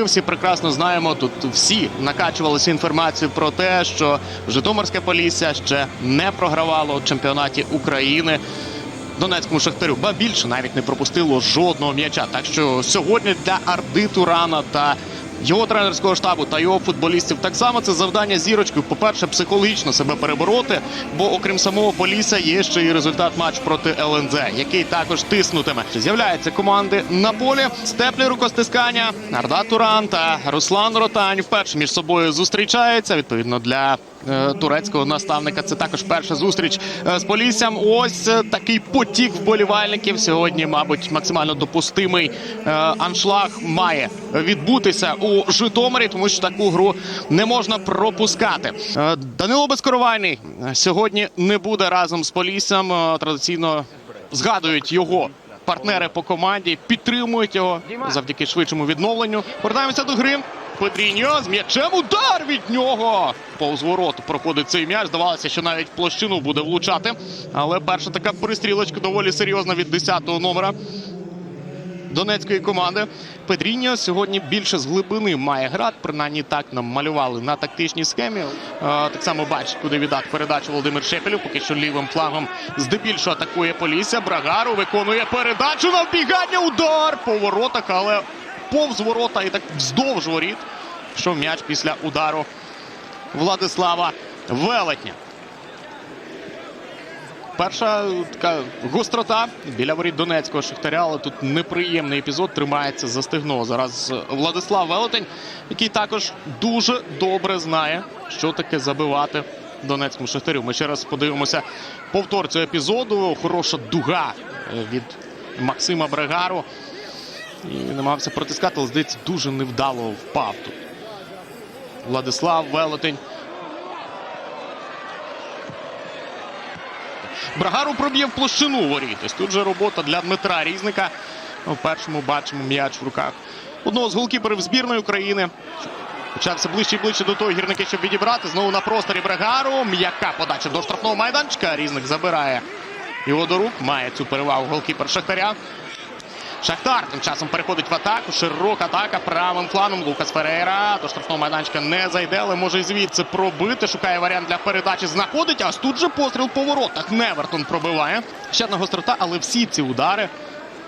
Ми всі прекрасно знаємо, тут всі накачувалися інформацією про те, що Житомирське Полісся ще не програвало у чемпіонаті України. Донецькому шахтарю, ба більше навіть не пропустило жодного м'яча. Так що сьогодні для Арди Турана та його тренерського штабу та його футболістів так само це завдання зірочкою. По-перше, психологічно себе перебороти, бо окрім самого Полісся є ще і результат матч проти ЛНЗ, який також тиснутиме. З'являються команди на полі. Степлі рукостискання, Арда Туран та Руслан Ротань вперше між собою зустрічаються. Відповідно для турецького наставника. Це також перша зустріч е, з Поліссям. Ось е, такий потік вболівальників. Сьогодні, мабуть, максимально допустимий е, аншлаг має відбутися у Житомирі, тому що таку гру не можна пропускати. Е, Данило Безкоровайний е, сьогодні не буде разом з Поліссям. Е, Традиційно згадують його. Партнери по команді підтримують його завдяки швидшому відновленню. Повертаємося до гри. Педріньо з м'ячем удар від нього. Повз вороту проходить цей м'яч. Здавалося, що навіть площину буде влучати. Але перша така пристрілочка доволі серйозна від 10-го номера донецької команди. Педріньо сьогодні більше з глибини має грати. Принаймні так нам малювали на тактичній схемі. Так само бачить, куди віддати передачу Володимир Шепелів. Поки що лівим флангом здебільшого атакує Полісся. Брагару виконує передачу на вбігання. Удар по воротах, але повз ворота і так вздовж воріт. Що м'яч після удару Владислава Велетня. Перша така гострота біля воріт Донецького Шахтаря, але тут неприємний епізод тримається за стегно. Зараз Владислав Велетень, який також дуже добре знає, що таке забивати Донецькому Шахтарю. Ми ще раз подивимося повтор цього епізоду. Хороша дуга е, від Максима Брегару. І намагався протискати, але здається, дуже невдало впав тут. Владислав Велетень. Брагару проб'є в площину воріт. Ось тут же робота для Дмитра Різника. У першому бачимо м'яч в руках одного з голкіперів збірної України. Почався ближче і ближче до того гірники, щоб відібрати. Знову на просторі Брагару. М'яка подача до штрафного майданчика. Різник забирає його до рук. Має цю перевагу голкіпер Шахтаря. Шахтар тим часом переходить в атаку. Широка атака правим фланом. Лукас Ферейра до штрафного майданчика не зайде, але може звідси пробити. Шукає варіант для передачі. Знаходить. Аж тут же постріл по воротах. Невертон пробиває. Ще одна гострота, але всі ці удари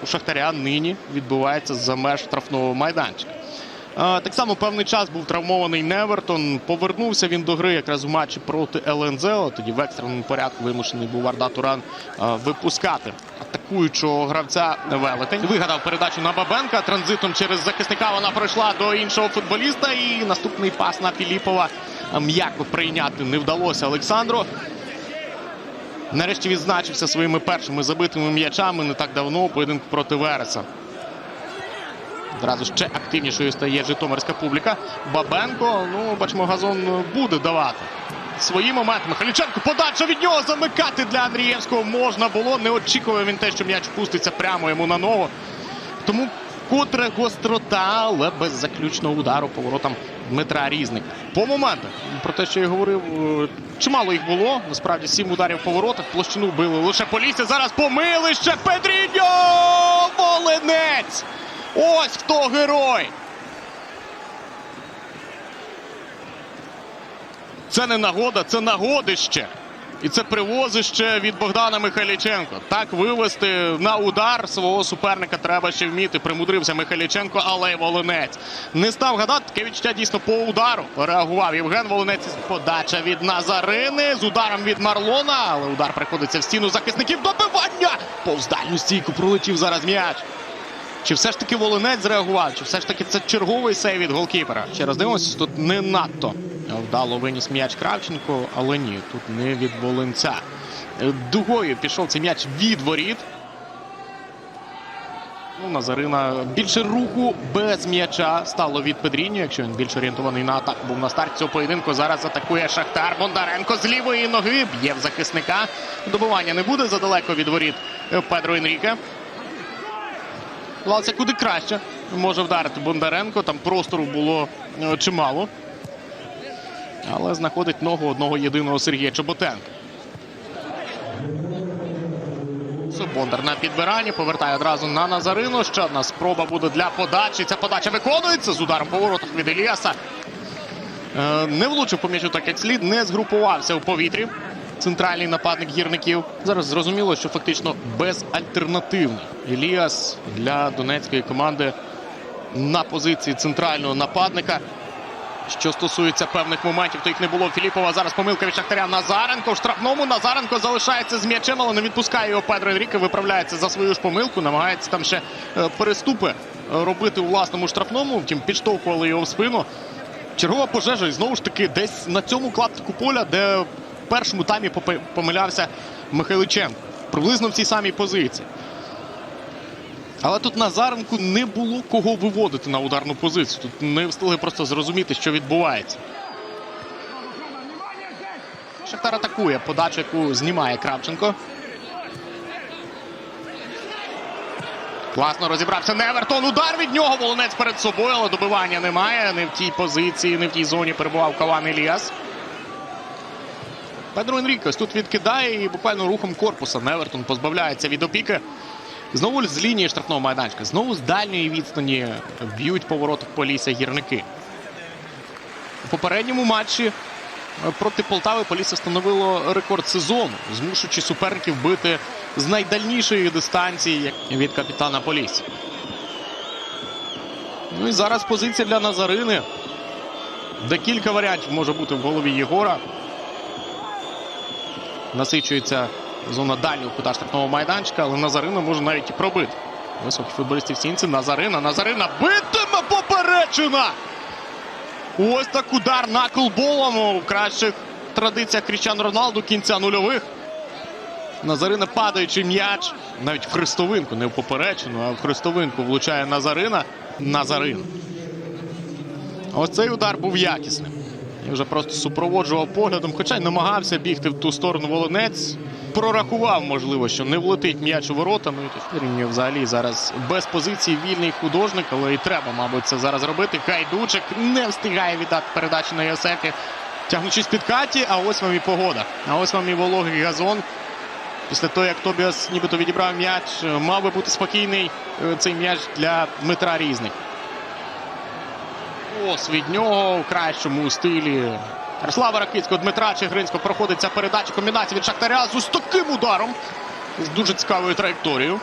у Шахтаря нині відбуваються за меж штрафного майданчика. Так само певний час був травмований Невертон. Повернувся він до гри якраз у матчі проти ЛНЗ. Тоді в екстреному порядку вимушений був Арда Туран е, випускати атакуючого гравця Велетень. Вигадав передачу на Бабенка. Транзитом через захисника вона пройшла до іншого футболіста. І наступний пас на Філіпова м'яко прийняти не вдалося Олександру. Нарешті відзначився своїми першими забитими м'ячами не так давно у поєдинку проти Вереса. Одразу ще активнішою стає житомирська публіка. Бабенко, ну, бачимо, газон буде давати. Свої моменти. Михайліченко подача від нього замикати для Андрієвського можна було. Не очікував він те, що м'яч впуститься прямо йому на ногу. Тому котре гострота, але без заключного удару по воротам Дмитра Різник. По моментах, про те, що я говорив, е, чимало їх було. Насправді сім ударів по воротах. Площину били лише Полісся. Зараз помилище. Педріньо! Волинець! Ось хто герой! Це не нагода, це нагодище. І це привозище від Богдана Михайліченко. Так вивести на удар свого суперника треба ще вміти. Примудрився Михайліченко, але й Волинець. Не став гадати, таке відчуття дійсно по удару. Реагував Євген Волинець. Подача від Назарини з ударом від Марлона. Але удар приходиться в стіну захисників. Добивання! Повз дальню стійку пролетів зараз м'яч. Чи все ж таки Волинець зреагував? Чи все ж таки це черговий сейв від голкіпера? Ще раз дивимося, тут не надто вдало виніс м'яч Кравченко, але ні, тут не від Волинця. Е, Дугою пішов цей м'яч від воріт. Ну, Назарина більше руху без м'яча стало від Педріньо, якщо він більш орієнтований на атаку був на старті цього поєдинку. Зараз атакує Шахтар. Бондаренко з лівої ноги б'є в захисника. Добивання не буде задалеко від воріт е, Педро Енріке. Здавалося, куди краще може вдарити Бондаренко. Там простору було е, чимало. Але знаходить ногу одного єдиного Сергія Чоботенка. Бондар на підбиранні повертає одразу на Назарину. Ще одна спроба буде для подачі. Ця подача виконується з ударом по воротах від Еліаса. Е, Не влучив по м'ячу так як слід, не згрупувався у повітрі. Центральний нападник гірників. Зараз зрозуміло, що фактично безальтернативний. Еліас для донецької команди на позиції центрального нападника. Що стосується певних моментів, то їх не було. Філіпова зараз помилка від Шахтаря Назаренко. В штрафному Назаренко залишається з м'ячем, але не відпускає його Педро Енріке. Виправляється за свою ж помилку. Намагається там ще е, переступи е, робити у власному штрафному. Втім, підштовхували його в спину. Чергова пожежа. І знову ж таки, десь на цьому клаптику поля, де в першому таймі помилявся Михайличенко. Приблизно в цій самій позиції. Але тут Назаренку не було кого виводити на ударну позицію. Тут не встигли просто зрозуміти, що відбувається. Шахтар атакує подачу, яку знімає Кравченко. Класно розібрався Невертон. Удар від нього. Волонець перед собою, але добивання немає. Не в тій позиції, не в тій зоні перебував Каван Еліас. Педро Енрікес тут відкидає і буквально рухом корпуса Невертон позбавляється від опіки. Знову з лінії штрафного майданчика. Знову з дальньої відстані б'ють по воротах Полісся гірники. У попередньому матчі е, проти Полтави Полісся встановило рекорд сезону, змушуючи суперників бити з найдальнішої дистанції від капітана Полісся. Ну і зараз позиція для Назарини. Декілька варіантів може бути в голові Єгора. Насичується зона дальнього кута штрафного майданчика, але Назарина може навіть і пробити. Високий футболістів стінці. Назарина. Назарина битиме поперечина! Ось так удар наклболом у кращих традиціях Кріщану Роналду кінця нульових. Назарина падаючи м'яч. Навіть в хрестовинку, не в поперечину, а в хрестовинку влучає Назарина. Назарин. Ось цей удар був якісним. І вже просто супроводжував поглядом, хоча й намагався бігти в ту сторону волонець. Прорахував, можливо, що не влетить м'яч у ворота. Ну і Рівнів взагалі зараз без позиції вільний художник, але і треба, мабуть, це зараз робити. Гайдучик не встигає віддати передачу на Йосефі, тягнучись під каті, а ось вам і погода. А ось вам і вологий газон. Після того, як Тобіас нібито відібрав м'яч, мав би бути спокійний е, цей м'яч для Дмитра Різник. Ось від нього в кращому стилі. Ярослава Ракицького, Дмитра Чигринського проходить ця передача. Комбінація від Шахтаря з ось таким ударом. З дуже цікавою траєкторією.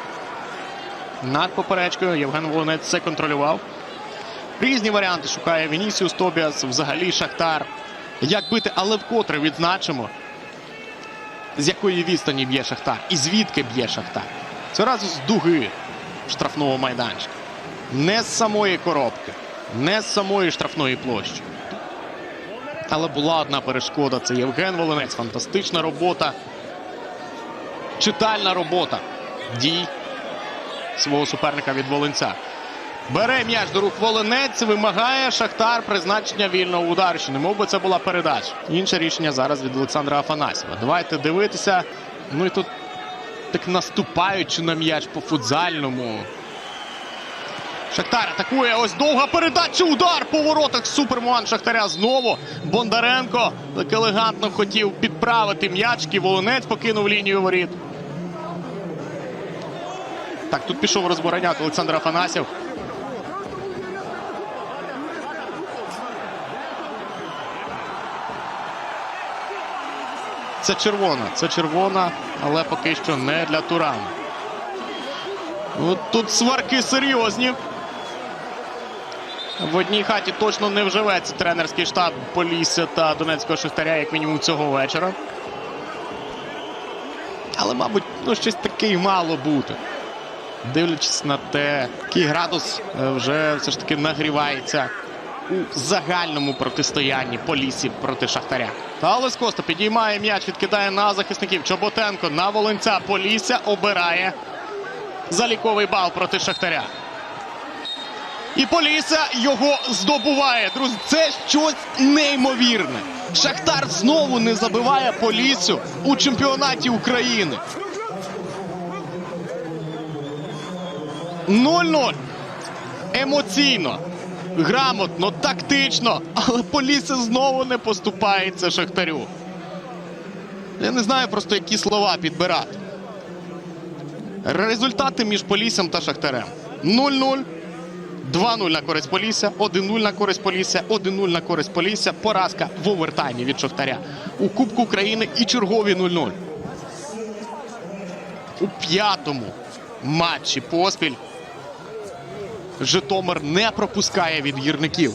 Над поперечкою Євген Волонець це контролював. Різні варіанти шукає Вінісіус Тобіас, взагалі Шахтар. Як бити, але вкотре відзначимо, з якої відстані б'є Шахтар і звідки б'є Шахтар. Це разу з дуги штрафного майданчика. Не з самої коробки, не з самої штрафної площі. Але була одна перешкода. Це Євген Волинець. Фантастична робота. Читальна робота дій свого суперника від Волинця. Бере м'яч до рук Волинець, вимагає Шахтар призначення вільного удару. Що би це була передача. Інше рішення зараз від Олександра Афанасьєва. Давайте дивитися. Ну і тут так наступаючи на м'яч по футзальному. Шахтар атакує. Ось довга передача. Удар по воротах. Суперман Шахтаря знову. Бондаренко так елегантно хотів підправити м'ячки. Волонець покинув лінію воріт. Так, тут пішов розбороняти Олександр Афанасьєв. Це червона. Це червона, але поки що не для Турана. Тут сварки серйозні. В одній хаті точно не вживеться тренерський штаб Полісся та Донецького Шахтаря, як мінімум цього вечора. Але, мабуть, ну щось таке й мало бути. Дивлячись на те, який градус е, вже все ж таки нагрівається у загальному протистоянні Полісі проти Шахтаря. Та Олес Коста підіймає м'яч, відкидає на захисників. Чоботенко на Волинця Полісся обирає заліковий бал проти Шахтаря. І Полісся його здобуває. Друзі, це щось неймовірне. Шахтар знову не забиває Поліссю у чемпіонаті України. 0-0. Емоційно, грамотно, тактично. Але Полісся знову не поступається Шахтарю. Я не знаю просто, які слова підбирати. Результати між Поліссям та Шахтарем. 0-0. 2-0 на користь Полісся, 1-0 на користь Полісся, 1-0 на користь Полісся. Поразка в овертаймі від Шахтаря. У Кубку України і чергові 0-0. У п'ятому матчі поспіль Житомир не пропускає від гірників.